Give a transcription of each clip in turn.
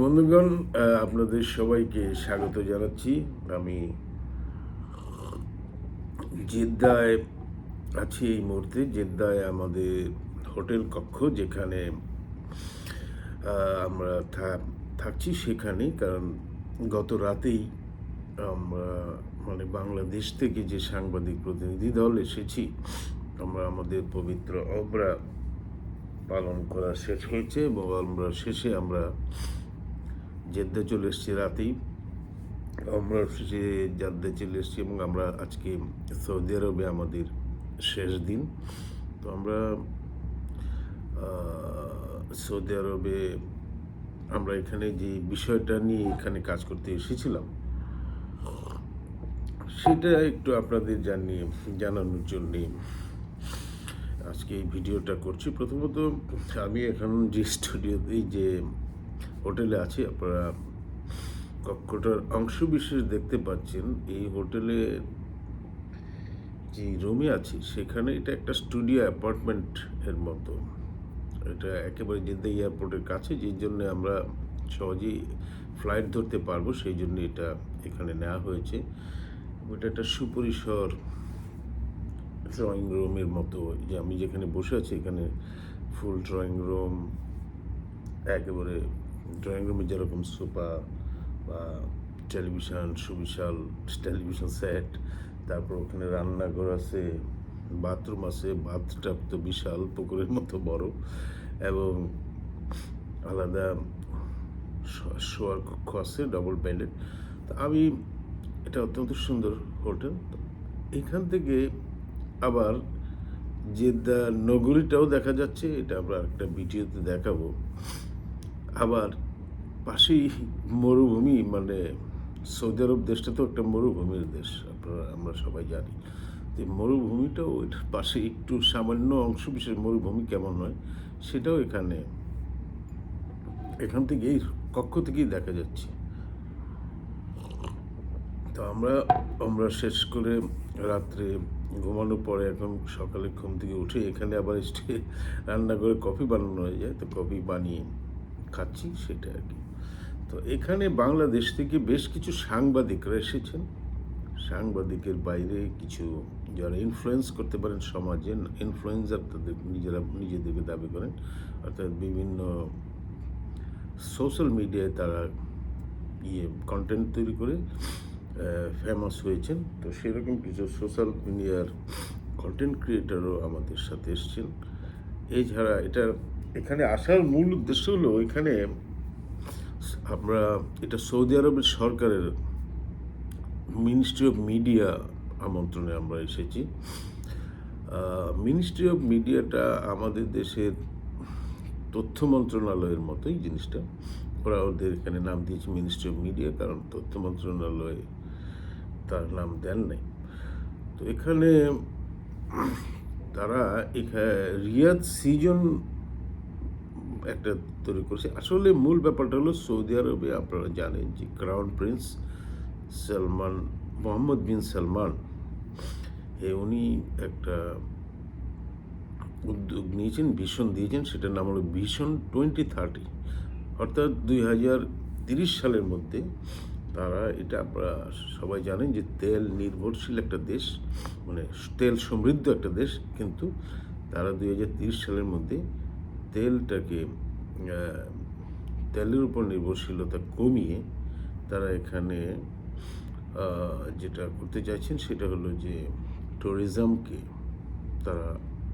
বন্ধুগণ আপনাদের সবাইকে স্বাগত জানাচ্ছি। আমি জেদ্দায় আছি এই মুহূর্তে। জেদ্দায় আমাদের হোটেল কক্ষ, যেখানে আমরা থাকছি সেখানে কারণ গত রাতেই আমরা মানে বাংলাদেশ থেকে যে সাংবাদিক প্রতিনিধি দল এসেছি, আমরা আমাদের পবিত্র অবরা পালন করা শেষ হয়েছে এবং আমরা শেষে আমরা জেদ্দা চলে এসেছি রাতেই। আমরা শেষে জেদ্দা চলে এসেছি এবং আমরা আজকে সৌদি আরবে আমাদের শেষ দিন। তো আমরা সৌদি আরবে আমরা এখানে যে বিষয়টা নিয়ে এখানে কাজ করতে এসেছিলাম, সেটা একটু আপনাদের জানিয়ে, জানানোর জন্যে আজকে এই ভিডিওটা করছি। প্রথমত আমি এখন যে স্টুডিওতেই যে হোটেলে আছি, আপনারা কক্ষটার অংশবিশেষ দেখতে পাচ্ছেন। এই হোটেলে যে রুমে আছি, সেখানে এটা একটা স্টুডিও অ্যাপার্টমেন্ট এর মতো। এটা একেবারে জেদ্দা এয়ারপোর্টের কাছে যে জন্য আমরা সহজেই ফ্লাইট ধরতে পারব, সেই জন্য এটা এখানে নেওয়া হয়েছে। এটা একটা সুপরিসর ড্রয়িং রুমের মতো, যে আমি যেখানে বসে আছি, এখানে ফুল ড্রয়িং রুম, একেবারে ড্রয়িং রুমে যেরকম সোফা বা টেলিভিশন, সুবিশাল টেলিভিশন সেট, তারপর ওখানে রান্নাঘর আছে, বাথরুম আছে, বাথটাব তো বিশাল, পুকুরের মতো বড় এবং আলাদা শোয়ার কক্ষ আছে ডবল বেডেড তো আমি, এটা অত্যন্ত সুন্দর হোটেল। এখান থেকে আবার জেদ্দা নগরীটাও দেখা যাচ্ছে, এটা আমরা একটা ভিডিওতে দেখাবো। আবার পাশেই মরুভূমি মানে সৌদি আরব দেশটা তো একটা মরুভূমির দেশ, আপনারা, আমরা সবাই জানি। এই মরুভূমিটাও এটার পাশে একটু সামান্য অংশ, বিশেষ মরুভূমি কেমন হয়, সেটাও এখানে, এখান থেকে এই কক্ষ থেকেই দেখা যাচ্ছে। তো আমরা আমরা শেষ করে রাত্রে ঘুমানোর পরে এখন সকালে ঘুম থেকে উঠে এখানে আবার এসে রান্না করে কফি বানানো হয়ে যায়। তো কফি বানিয়ে খাচ্ছি সেটা আর কি। তো এখানে বাংলাদেশ থেকে বেশ কিছু সাংবাদিকরা এসেছেন। সাংবাদিকের বাইরে কিছু যারা ইনফ্লুয়েন্স করতে পারেন সমাজে ইনফ্লুয়েন্সার তাদের নিজেরা, নিজেদেরকে দাবি করেন। অর্থাৎ বিভিন্ন সোশ্যাল মিডিয়ায় তারা ইয়ে কন্টেন্ট তৈরি করে ফেমাস হয়েছেন। তো সেরকম কিছু সোশ্যাল মিডিয়ার কন্টেন্ট ক্রিয়েটারও আমাদের সাথে এসেছেন। এছাড়া এটা এখানে আসার মূল উদ্দেশ্য হলো এখানে আমরা, এটা সৌদি আরবের সরকারের মিনিস্ট্রি অফ মিডিয়া আমন্ত্রণে আমরা এসেছি। মিনিস্ট্রি অফ মিডিয়াটা আমাদের দেশের তথ্য মন্ত্রণালয়ের মতোই জিনিসটা। ওরা ওদের এখানে নাম দিয়েছে মিনিস্ট্রি অফ মিডিয়া কারণ তথ্য মন্ত্রণালয় তার নাম দেন নাই। তো এখানে তারা এখানে রিয়াদ সিজন একটা তৈরি করছে। আসলে মূল ব্যাপারটা হলো সৌদি আরবে আপনারা জানেন যে crown prince Salman, Mohammed bin Salman উনি একটা উদ্যোগ নিয়েছেন, ভীষণ দিয়েছেন, সেটার নাম হলো ভীষণ টোয়েন্টি থার্টি অর্থাৎ দুই হাজার তিরিশ সালের মধ্যে তারা এটা আপনারা সবাই জানেন যে তেল নির্ভরশীল একটা দেশ মানে তেল সমৃদ্ধ একটা দেশ, কিন্তু তারা দুই হাজার তিরিশ সালের মধ্যে তেলটাকে তেলের উপর নির্ভরশীলতা কমিয়ে তারা এখানে যেটা করতে চাইছেন সেটা হলো যে ট্যুরিজমকে তারা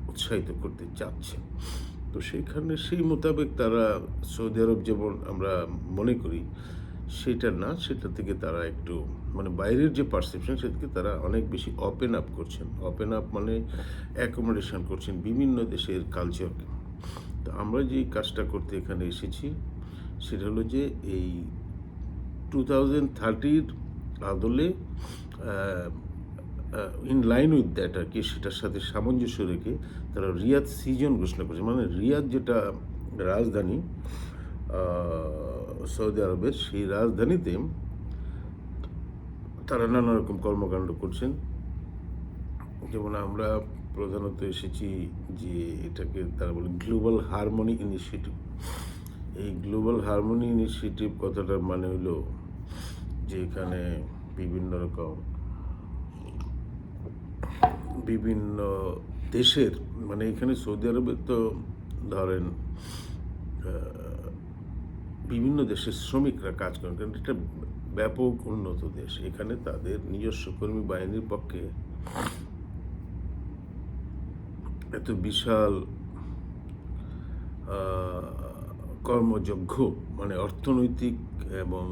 উৎসাহিত করতে চাচ্ছে তো সেখানে সেই মোতাবেক তারা সৌদি আরব যেমন আমরা মনে করি, সেটা না, সেটা থেকে তারা একটু মানে বাইরের যে পারসেপশন সে থেকে তারা অনেক বেশি ওপেন আপ করছেন। ওপেন আপ মানে অ্যাকোমোডেশন করছেন বিভিন্ন দেশের কালচারকে তো আমরা যে কাজটা করতে এখানে এসেছি, সেটা হলো যে এই টু থাউজেন্ড থার্টির আদলে ইন লাইন উইথ দ্যাট আর কি, সেটার সাথে সামঞ্জস্য রেখে তারা রিয়াদ সিজন ঘোষণা করেছে। মানে রিয়াদ যেটা রাজধানী সৌদি আরবের সেই রাজধানীতে তারা নানা রকম কর্মকাণ্ড করছেন। যেমন আমরা প্রধানত এসেছি যে এটাকে তারা বলে গ্লোবাল হারমোনি ইনিশিয়েটিভ এই গ্লোবাল হারমোনি ইনিশিয়েটিভ কথাটার মানে হলো যে এখানে বিভিন্ন রকম বিভিন্ন দেশের মানে এখানে সৌদি আরবে তো ধরেন বিভিন্ন দেশের শ্রমিকরা কাজ করেন, কারণ এটা ব্যাপক উন্নত দেশ। এখানে তাদের নিজস্ব কর্মী বাহিনীর পক্ষে এত বিশাল কর্মযজ্ঞ মানে অর্থনৈতিক এবং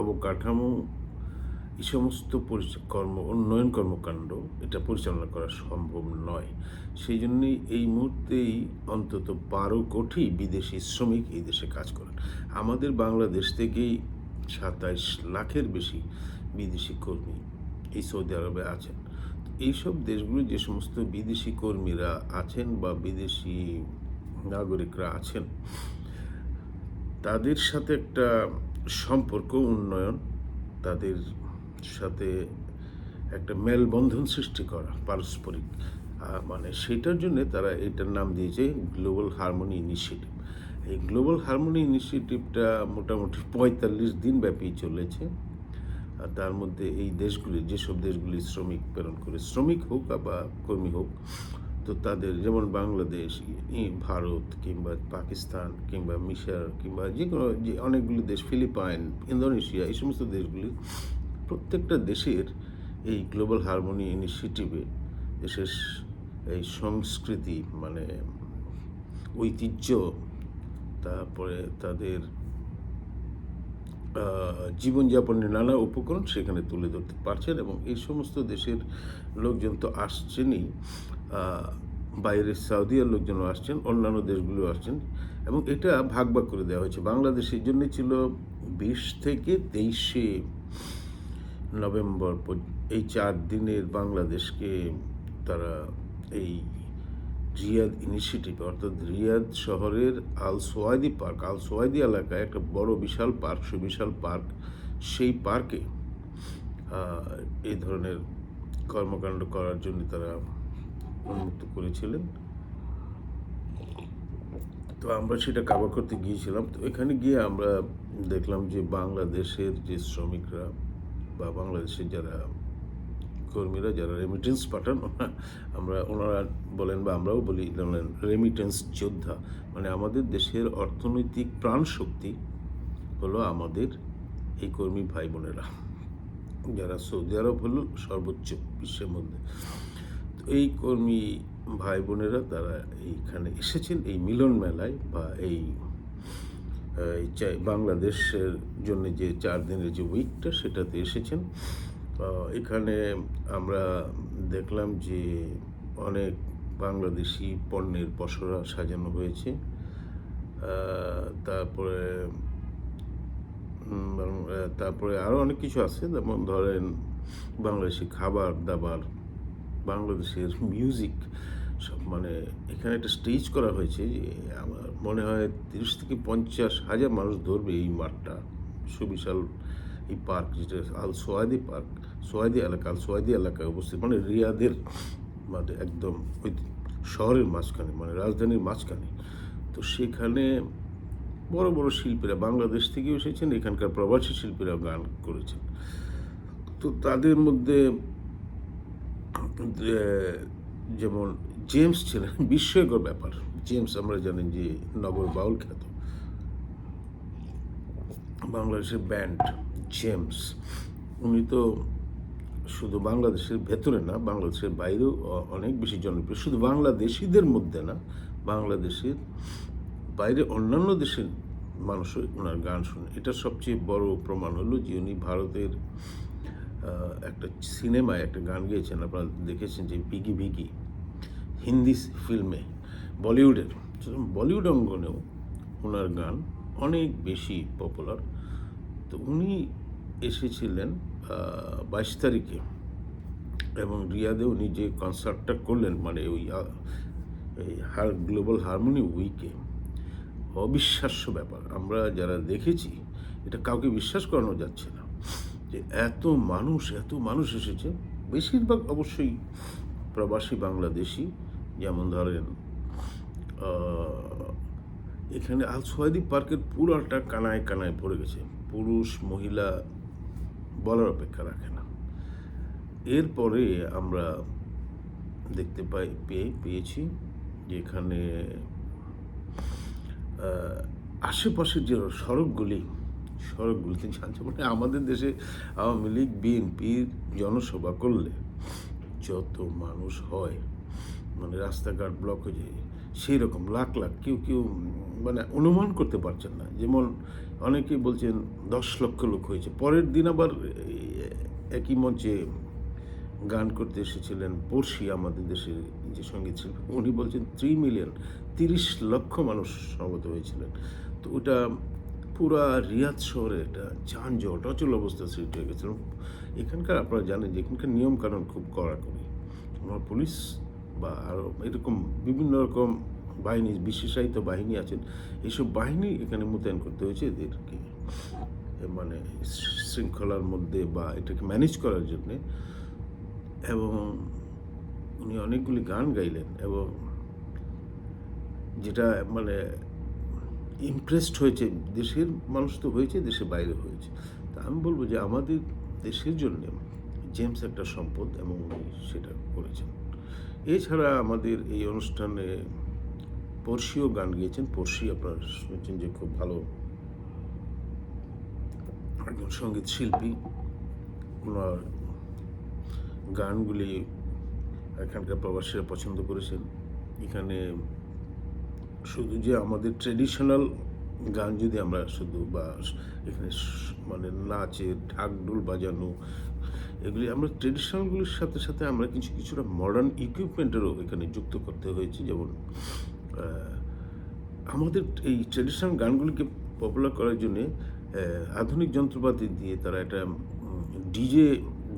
অবকাঠামো, এই সমস্ত কর্ম, উন্নয়ন কর্মকাণ্ড, এটা পরিচালনা করা সম্ভব নয়। সেই জন্যই এই মুহূর্তেই অন্তত বারো কোটি বিদেশি শ্রমিক এই দেশে কাজ করেন। আমাদের বাংলাদেশ থেকেই সাতাইশ লাখের বেশি বিদেশি কর্মী এই সৌদি আরবে আছেন। এইসব দেশগুলো যে সমস্ত বিদেশি কর্মীরা আছেন বা বিদেশি নাগরিকরা আছেন, তাদের সাথে একটা সম্পর্ক, উন্নয়ন, তাদের সাথে একটা মেলবন্ধন সৃষ্টি করা পারস্পরিক। মানে সেটার জন্য তারা এটার নাম দিয়েছে গ্লোবাল হারমোনি ইনিশিয়েটিভ এই গ্লোবাল হারমোনি ইনিশিয়েটিভটা মোটামুটি পঁয়তাল্লিশ দিন ব্যাপী চলেছে। আর তার মধ্যে এই দেশগুলি, যেসব দেশগুলি শ্রমিক প্রেরণ করে, শ্রমিক হোক বা কর্মী হোক, তো তাদের যেমন বাংলাদেশ ভারত কিংবা পাকিস্তান কিংবা মিশর কিংবা যে কোনো, যে অনেকগুলি দেশ, ফিলিপাইন, ইন্দোনেশিয়া, এই সমস্ত দেশগুলি, প্রত্যেকটা দেশের এই গ্লোবাল হারমোনি ইনিশিয়েটিভে দেশের এই সংস্কৃতি মানে ঐতিহ্য, তারপরে তাদের জীবনযাপনের নানা উপকরণ সেখানে তুলে ধরতে পারছেন এবং এই সমস্ত দেশের লোকজন তো আসছেনই বাইরের সাউদিয়ার লোকজনও আসছেন, অন্যান্য দেশগুলো আসছেন এবং এটা ভাগ ভাগ করে দেওয়া হয়েছে। বাংলাদেশের জন্য ছিল বিশ থেকে তেইশে নভেম্বর এই চার দিনের বাংলাদেশকে তারা এই রিয়াদ ইনিশিয়েটিভ অর্থাৎ রিয়াদ শহরের আল সোয়াইদি পার্ক আল সোয়াইদি এলাকায় একটা বড় বিশাল পার্ক সুবিশাল পার্ক, সেই পার্কে এই ধরনের কর্মকাণ্ড করার জন্য তারা উন্মুক্ত করেছিলেন। তো আমরা সেটা কাভার করতে গিয়েছিলাম। তো এখানে গিয়ে আমরা দেখলাম যে বাংলাদেশের যে শ্রমিকরা বা বাংলাদেশের যারা কর্মীরা যারা রেমিটেন্স পাঠান, আমরা ওনারা বলেন বা আমরাও বলি রেমিটেন্স যোদ্ধা মানে আমাদের দেশের অর্থনৈতিক প্রাণ শক্তি হলো আমাদের এই কর্মী ভাই বোনেরা, যারা সৌদি আরব হলো সর্বোচ্চ বিশ্বের মধ্যে। তো এই কর্মী ভাই বোনেরা তারা এইখানে এসেছেন, এই মিলন মেলায় বা এই বাংলাদেশের জন্য যে চার দিনের যে উইকটা সেটাতে এসেছেন। এখানে আমরা দেখলাম যে অনেক বাংলাদেশি পণ্যের পসরা সাজানো হয়েছে। তারপরে তারপরে আরও অনেক কিছু আছে। যেমন ধরেন বাংলাদেশি খাবার দাবার, বাংলাদেশের মিউজিক সব মানে এখানে একটা স্টেজ করা হয়েছে যে আমার মনে হয় তিরিশ থেকে পঞ্চাশ হাজার মানুষ ধরবে এই মাঠটা। সুবিশাল এই পার্ক যেটা আল সোয়াদি পার্ক সোয়াদি এলাকা আল সোয়াদি এলাকায় অবস্থিত মানে রিয়াদের মানে একদম ওই শহরের মাঝখানে মানে রাজধানীর মাঝখানে। তো সেখানে বড় বড় শিল্পীরা, বাংলাদেশ থেকেও এসেছেন, এখানকার প্রবাসী শিল্পীরা গান করেছেন। তো তাদের মধ্যে যেমন জেমস ছিলেন, বিস্ময়কর ব্যাপার। জেমস, আমরা জানি যে নগর বাউল খ্যাত। বাংলাদেশের ব্যান্ড জেমস। উনি তো শুধু বাংলাদেশের ভেতরে না, বাংলাদেশের বাইরেও অনেক বেশি জনপ্রিয়। শুধু বাংলাদেশিদের মধ্যে না, বাংলাদেশের বাইরে অন্যান্য দেশের মানুষও ওনার গান শুনে। এটা সবচেয়ে বড় প্রমাণ হলো যে উনি ভারতের একটা সিনেমায় একটা গান গেয়েছেন। আপনারা দেখেছেন যে ভিগি ভিগি হিন্দি ফিল্মে, বলিউডের। বলিউড অঙ্গনেও ওনার গান অনেক বেশি পপুলার। তো উনি এসেছিলেন বাইশ তারিখে এবং রিয়াদেও নিজে কনসার্টটা করলেন মানে ওই এই হার গ্লোবাল হারমোনি উইকে অবিশ্বাস্য ব্যাপার। আমরা যারা দেখেছি, এটা কাউকে বিশ্বাস করানো যাচ্ছে না যে এত মানুষ এত মানুষ এসেছে। বেশিরভাগ অবশ্যই প্রবাসী বাংলাদেশি। যেমন ধরেন এখানে আল সোয়াদি পার্কের পুরোটা কানায় কানায় পড়ে গেছে। পুরুষ, মহিলা বলার অপেক্ষা রাখে না। এরপরে আমরা দেখতে পাই পেয়ে পেয়েছি যেখানে আশেপাশের যে সড়কগুলি, সড়কগুলিতে জানছে মানে আমাদের দেশে আওয়ামী লীগ, বিএনপির জনসভা করলে যত মানুষ হয় মানে রাস্তাঘাট ব্লক হয়ে যায় সেই রকম লাখ লাখ কেউ কেউ মানে অনুমান করতে পারছেন না। যেমন অনেকেই বলছেন দশ লক্ষ লোক হয়েছে। পরের দিন আবার একই মঞ্চে গান করতে এসেছিলেন পড়শি আমাদের দেশের যে সংগীত শিল্পী, উনি বলছেন থ্রি মিলিয়ন তিরিশ লক্ষ মানুষ সমবেত হয়েছিলেন। তো ওটা পুরা রিয়াদ শহরে একটা যানজট, অচল অবস্থা সৃষ্টি হয়ে গেছিল এখানকার আপনারা জানেন যে এখানকার নিয়মকানুন খুব কড়াকড়ি। আমার পুলিশ বা আরও এরকম বিভিন্ন রকম বাহিনী, বিশেষায়িত বাহিনী আছেন এইসব বাহিনী এখানে মোতায়েন করতে হয়েছে এদেরকে। মানে শৃঙ্খলার মধ্যে বা এটাকে ম্যানেজ করার জন্যে। এবং উনি অনেকগুলি গান গাইলেন এবং যেটা মানে ইমপ্রেসড হয়েছে। দেশের মানুষ তো হয়েছে দেশের বাইরে হয়েছে। তা আমি বলব যে আমাদের দেশের জন্য জেমস একটা সম্পদ এবং উনি সেটা করেছেন। এছাড়া আমাদের এই অনুষ্ঠানে পড়শিও গান গিয়েছেন। পড়শি আপনারা শুনেছেন যে খুব ভালো একজন সংগীত শিল্পী। ওনার গানগুলি এখানকার প্রবাসীরা পছন্দ করেছেন। এখানে শুধু যে আমাদের ট্রেডিশনাল গান যদি আমরা শুধু বা এখানে মানে নাচে ঢাকঢোল বাজানো এগুলি আমরা ট্রেডিশনালগুলির সাথে সাথে আমরা কিছু কিছুটা মডার্ন ইকুইপমেন্টেরও এখানে যুক্ত করতে হয়েছে। যেমন আমাদের এই ট্রেডিশনাল গানগুলিকে পপুলার করার জন্যে আধুনিক যন্ত্রপাতি দিয়ে তারা একটা ডিজে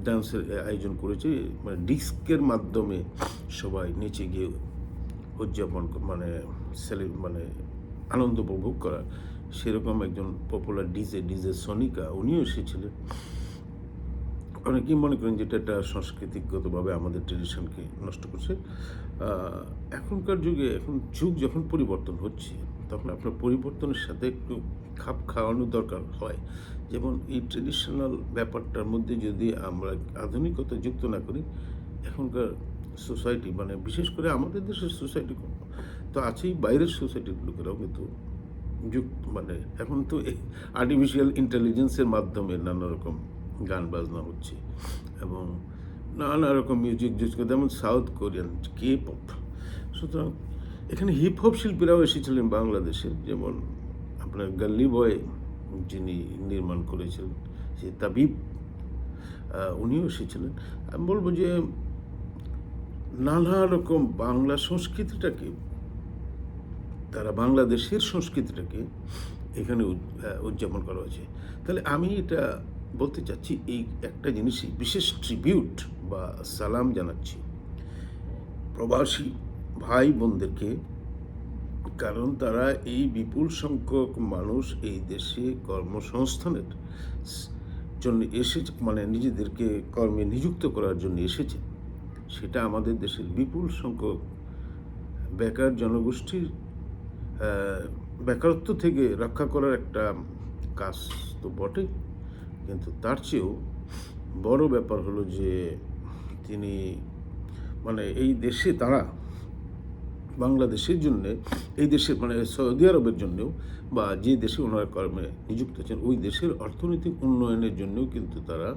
ডান্সের আয়োজন করেছে। মানে ডিস্কের মাধ্যমে সবাই নেচে গিয়ে উদযাপন মানে সেলে মানে আনন্দ উপভোগ করা। সেরকম একজন পপুলার ডিজে ডিজে সনিকা উনিও এসেছিলেন। অনেকেই মনে করেন যেটা একটা সাংস্কৃতিকগতভাবে আমাদের ট্রেডিশনকে নষ্ট করছে। এখনকার যুগে, এখন যুগ যখন পরিবর্তন হচ্ছে, তখন আপনার পরিবর্তনের সাথে একটু খাপ খাওয়ানো দরকার হয়। যেমন এই ট্রেডিশনাল ব্যাপারটার মধ্যে যদি আমরা আধুনিকতা যুক্ত না করি, এখনকার সোসাইটি মানে বিশেষ করে আমাদের দেশের সোসাইটি তো আছেই বাইরের সোসাইটির লোকেরাও কিন্তু যুক্ত মানে এখন তো আর্টিফিশিয়াল ইন্টেলিজেন্সের মাধ্যমে নানা রকম গান বাজনা হচ্ছে। এবং নানা রকম মিউজিক ইউজ করে যেমন সাউথ কোরিয়ান কে পপ সুতরাং এখানে হিপ হপ শিল্পীরাও এসেছিলেন বাংলাদেশে। যেমন আপনার গাল্লি বয় যিনি নির্মাণ করেছিলেন সে তাবিব উনিও এসেছিলেন। আমি বলব যে নানা রকম বাংলা সংস্কৃতিটাকে, তারা বাংলাদেশের সংস্কৃতিটাকে এখানে উদ- উদযাপন করা হয়েছে। তাহলে আমি এটা বলতে চাচ্ছি, এই একটা জিনিসই, বিশেষ ট্রিবিউট বা সালাম জানাচ্ছি। প্রবাসী ভাই বোনদেরকে কারণ তারা এই বিপুল সংখ্যক মানুষ এই দেশে কর্মসংস্থানের জন্য এসেছে মানে নিজেদেরকে কর্মে নিযুক্ত করার জন্য এসেছে। সেটা আমাদের দেশের বিপুল সংখ্যক বেকার জনগোষ্ঠীর বেকারত্ব থেকে রক্ষা করার একটা কাজ তো বটে কিন্তু তার চেয়েও বড় ব্যাপার হলো যে তিনি মানে এই দেশে তারা বাংলাদেশের জন্য, এই দেশের মানে সৌদি আরবের জন্যেও বা যে দেশে ওনারা কর্মে নিযুক্ত আছেন, ওই দেশের অর্থনৈতিক উন্নয়নের জন্যও কিন্তু তারা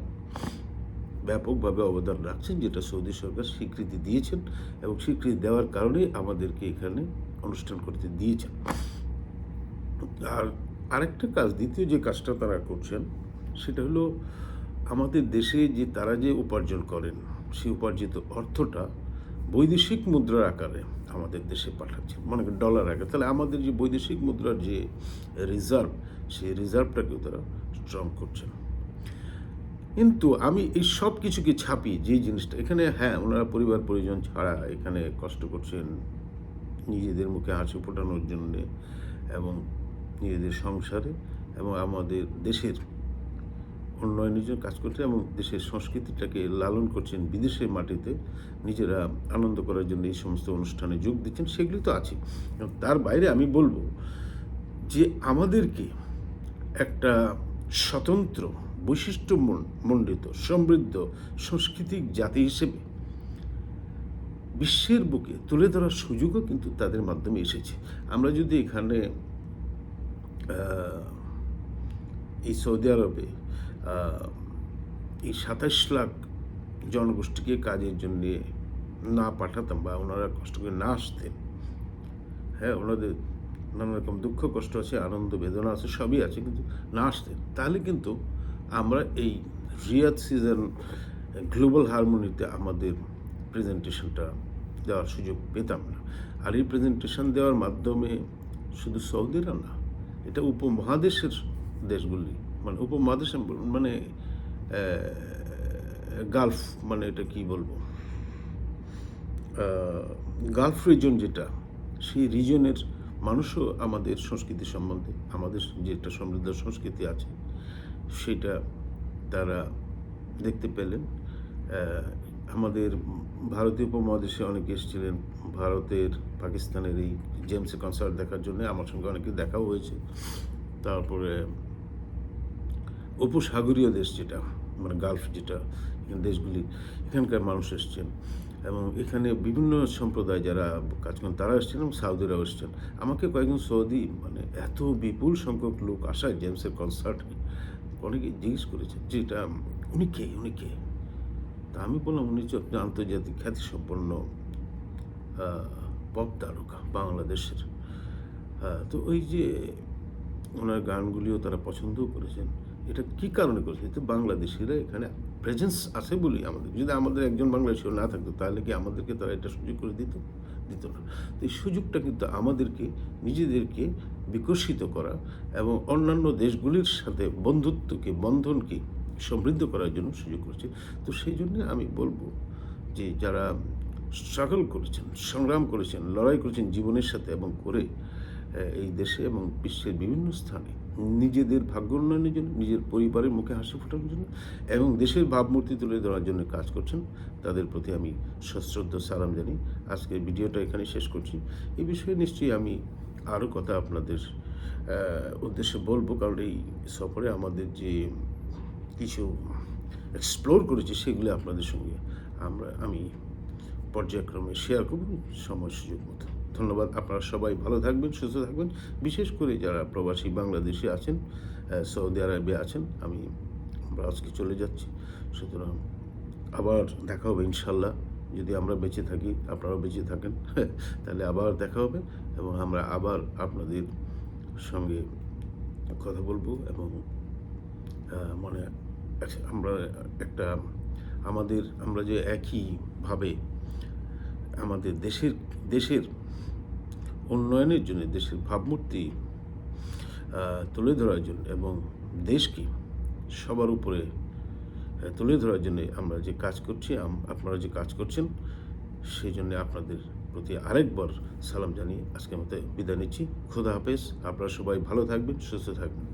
ব্যাপকভাবে অবদান রাখছেন, যেটা সৌদি সরকার স্বীকৃতি দিয়েছেন এবং স্বীকৃতি দেওয়ার কারণেই আমাদেরকে এখানে অনুষ্ঠান করতে দিয়েছেন। আর আরেকটা কাজ, দ্বিতীয় যে কাজটা তারা করছেন সেটা হলো আমাদের দেশে যে তারা যে উপার্জন করেন সেই উপার্জিত অর্থটা বৈদেশিক মুদ্রার আকারে আমাদের দেশে পাঠাচ্ছে। মনে ডলার আকারে। তাহলে আমাদের যে বৈদেশিক মুদ্রার যে রিজার্ভ সেই রিজার্ভটাকেও তারা স্ট্রং করছে। কিন্তু আমি এই সব কিছুকে ছাপি যে জিনিসটা, এখানে হ্যাঁ ওনারা পরিবার, পরিজন ছাড়া এখানে কষ্ট করছেন, নিজেদের মুখে হাসি ফোটানোর জন্যে এবং নিজেদের সংসারে এবং আমাদের দেশের উন্নয়নের জন্য কাজ করছেন এবং দেশের সংস্কৃতিটাকে লালন করছেন বিদেশের মাটিতে। নিজেরা আনন্দ করার জন্য এই সমস্ত অনুষ্ঠানে যোগ দিচ্ছেন, সেগুলি তো আছে তার বাইরে আমি বলব যে আমাদেরকে একটা স্বতন্ত্র, বৈশিষ্ট্য মণ্ডিত, সমৃদ্ধ, সাংস্কৃতিক জাতি হিসেবে বিশ্বের বুকে তুলে ধরার সুযোগও কিন্তু তাদের মাধ্যমে এসেছে। আমরা যদি এখানে এই সৌদি আরবে এই সাতাশ লাখ জনগোষ্ঠীকে কাজের জন্য না পাঠাতাম বা ওনারা কষ্ট করে না আসতেন। হ্যাঁ ওনাদের নানা রকম দুঃখ, কষ্ট আছে, আনন্দ, বেদনা আছে, সবই আছে, কিন্তু না আসতেন। তাহলে কিন্তু আমরা এই রিয়াদ সিজন গ্লোবাল হারমোনিতে আমাদের প্রেজেন্টেশনটা দেওয়ার সুযোগ পেতাম না। আর এই প্রেজেন্টেশন দেওয়ার মাধ্যমে শুধু সৌদিরা না, এটা উপমহাদেশের দেশগুলি মানে উপমহাদেশ মানে গালফ মানে এটা কি বলব? গালফ রিজন যেটা, সেই রিজনের মানুষও আমাদের সংস্কৃতি সম্বন্ধে, আমাদের যে একটা সমৃদ্ধ সংস্কৃতি আছে, সেটা তারা দেখতে পেলেন। আমাদের ভারতীয় উপমহাদেশে অনেকে এসেছিলেন, ভারতের, পাকিস্তানের এই জেমসে কনসার্ট দেখার জন্য, আমার সঙ্গে অনেকে দেখাও হয়েছে। তারপরে উপসাগরীয় দেশ যেটা মানে গালফ যেটা দেশগুলি এখানকার মানুষ এসছেন। এবং এখানে বিভিন্ন সম্প্রদায় যারা কাজ করেন তারা এসছেন এবং সাউদিরাও এসছেন। আমাকে কয়েকজন সৌদি মানে এত বিপুল সংখ্যক লোক আসায় জেমসের কনসার্টে অনেকে জিজ্ঞেস করেছেন যে এটা উনি কে? উনি কে? তা আমি বললাম উনি হচ্ছে আন্তর্জাতিক খ্যাতিসম্পন্ন পপ তারকা বাংলাদেশের। আহ, তো ওই যে ওনার গানগুলিও তারা পছন্দও করেছেন। এটা কি কারণে করেছে? তো বাংলাদেশিরা এখানে প্রেজেন্স আছে বলি আমাদের। যদি আমাদের একজন বাংলাদেশিও না থাকতো, তাহলে কি আমাদেরকে তারা এটা সুযোগ করে দিত? দিত না। তো এই সুযোগটা কিন্তু আমাদেরকে, নিজেদেরকে বিকশিত করা এবং অন্যান্য দেশগুলির সাথে বন্ধুত্বকে, বন্ধনকে সমৃদ্ধ করার জন্য সুযোগ করেছে। তো সেই জন্য আমি বলব যে যারা স্ট্রাগল করেছেন, সংগ্রাম করেছেন, লড়াই করেছেন জীবনের সাথে এবং করে এই দেশে এবং বিশ্বের বিভিন্ন স্থানে নিজেদের ভাগ্য উন্নয়নের জন্য, নিজের পরিবারের মুখে হাসি ফোটানোর জন্য এবং দেশের ভাবমূর্তি তুলে ধরার জন্য কাজ করছেন, তাদের প্রতি আমি সশ্রদ্ধ সালাম জানি। আজকের ভিডিওটা এখানে শেষ করছি। এই বিষয়ে নিশ্চয়ই আমি আরও কথা আপনাদের উদ্দেশ্যে বলব। কারণ এই সফরে আমাদের যে কিছু এক্সপ্লোর করেছি সেগুলো আপনাদের সঙ্গে আমরা, আমি পর্যায়ক্রমে শেয়ার করব। সময় সুযোগ মতো। ধন্যবাদ আপনারা সবাই ভালো থাকবেন, সুস্থ থাকবেন। বিশেষ করে যারা প্রবাসী বাংলাদেশি আছেন সৌদি আরবে আছেন, আমি আমরা আজকে চলে যাচ্ছি। সুতরাং আবার দেখা হবে ইনশাল্লাহ যদি আমরা বেঁচে থাকি, আপনারাও বেঁচে থাকেন। তাহলে আবার দেখা হবে এবং আমরা আবার আপনাদের সঙ্গে কথা বলব এবং মানে আমরা একটা আমাদের, আমরা যে একইভাবে আমাদের দেশের দেশের উন্নয়নের জন্য, দেশের ভাবমূর্তি তুলে ধরার জন্য এবং দেশকে সবার উপরে তুলে ধরার জন্য আমরা যে কাজ করছি আপনারা যে কাজ করছেন সেই জন্য আপনাদের প্রতি আরেকবার সালাম জানিয়ে আজকের মতো বিদায় নিচ্ছি। খোদা হাফেজ। আপনারা সবাই ভালো থাকবেন, সুস্থ থাকবেন।